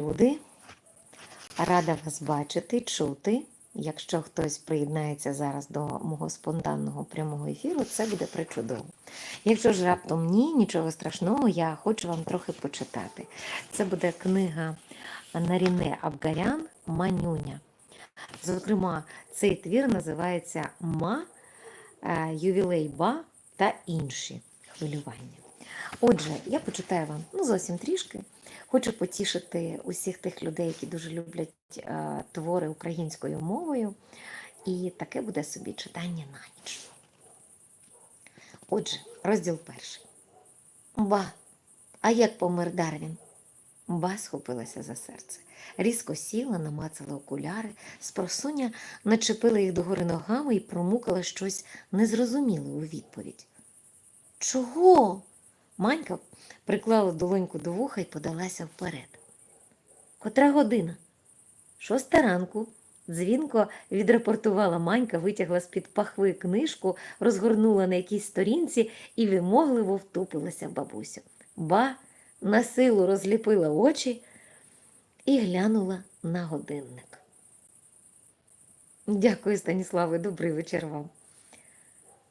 люди. Рада вас бачити, чути. Якщо хтось приєднається зараз до мого спонтанного прямого ефіру, це буде причудово. Якщо ж раптом ні, нічого страшного, я хочу вам трохи почитати. Це буде книга Наріне Абгарян Манюня. Зокрема, цей твір називається Ма, е, Ювілей Ба та інші хвилювання. Отже, я почитаю вам ну, зовсім трішки. Хочу потішити усіх тих людей, які дуже люблять е, твори українською мовою. І таке буде собі читання на ніч. Отже, розділ перший. Ба, а як помер Дарвін? Ба схопилася за серце. Різко сіла, намацала окуляри, спросоння начепила їх догори ногами і промукала щось незрозуміле у відповідь. Чого? Манька приклала долоньку до вуха і подалася вперед. Котра година? Шоста ранку. Дзвінко відрапортувала Манька, витягла з-під пахви книжку, розгорнула на якійсь сторінці і вимогливо втупилася в бабусю. Ба на силу розліпила очі і глянула на годинник. Дякую, Станіславе, добрий вечір вам.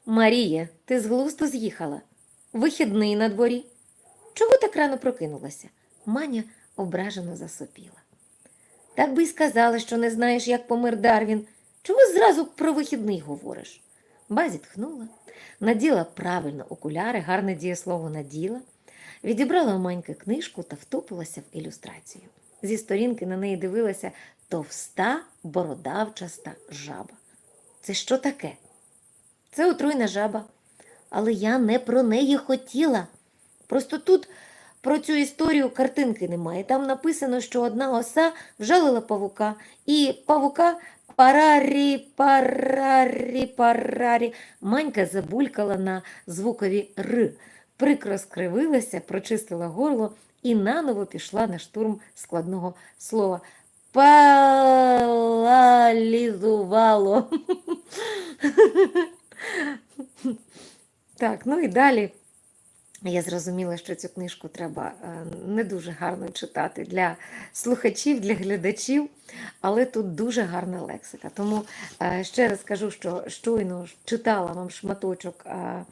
Марія, ти з глузду з'їхала? Вихідний на дворі. Чого так рано прокинулася? Маня ображено засопіла. Так би й сказала, що не знаєш, як помер Дарвін. Чого зразу про вихідний говориш? Ба зітхнула, наділа правильно окуляри, гарне дієслово наділа, відібрала у Маньки книжку та втупилася в ілюстрацію. Зі сторінки на неї дивилася товста бородавчаста жаба. Це що таке? Це отруйна жаба. Але я не про неї хотіла. Просто тут про цю історію картинки немає. Там написано, що одна оса вжалила павука, і павука парарі, парарі, парарі. Манька забулькала на звукові Р, прикро скривилася, прочистила горло і наново пішла на штурм складного слова. Паралізувало. Так, ну і далі я зрозуміла, що цю книжку треба е, не дуже гарно читати для слухачів, для глядачів, але тут дуже гарна лексика. Тому е, ще раз кажу, що щойно читала вам шматочок е,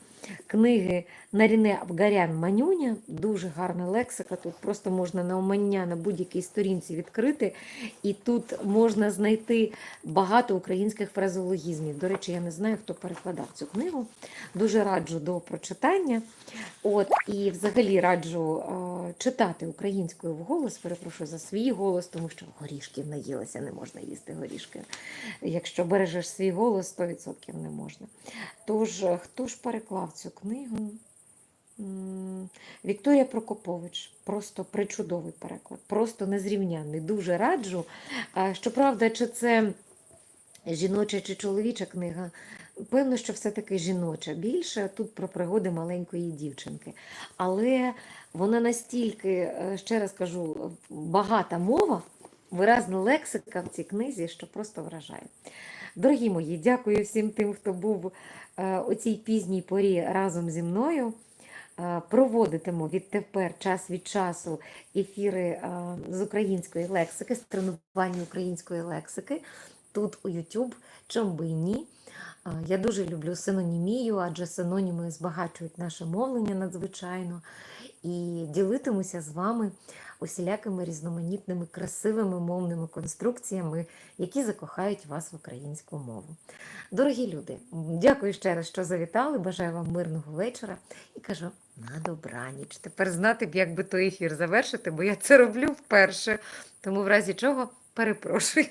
книги Наріне Абгарян Манюня. Дуже гарна лексика. Тут просто можна на умання на будь-якій сторінці відкрити, і тут можна знайти багато українських фразеологізмів. До речі, я не знаю, хто перекладав цю книгу. Дуже раджу до прочитання. От, І взагалі раджу е, читати українською вголос, перепрошую за свій голос, тому що горішків наїлася, не можна їсти горішки. Якщо бережеш свій голос, 100% не можна. Тож, е, хто ж переклав цю книгу? Вікторія Прокопович, просто причудовий переклад, просто незрівнянний. Дуже раджу. Щоправда, чи це жіноча чи чоловіча книга? Певно, що все-таки жіноча більше тут про пригоди маленької дівчинки. Але вона настільки, е, ще раз кажу, багата мова, виразна лексика в цій книзі, що просто вражає. Дорогі мої, дякую всім тим, хто був е, у цій пізній порі разом зі мною. Е, Проводитиму відтепер час від часу ефіри з української лексики, з тренування української лексики тут у YouTube, чом би і ні. Я дуже люблю синонімію, адже синоніми збагачують наше мовлення надзвичайно. І ділитимуся з вами усілякими різноманітними красивими мовними конструкціями, які закохають вас в українську мову. Дорогі люди, дякую ще раз, що завітали. Бажаю вам мирного вечора і кажу на добраніч. Тепер знати б, як би той ефір завершити, бо я це роблю вперше. Тому в разі чого перепрошую.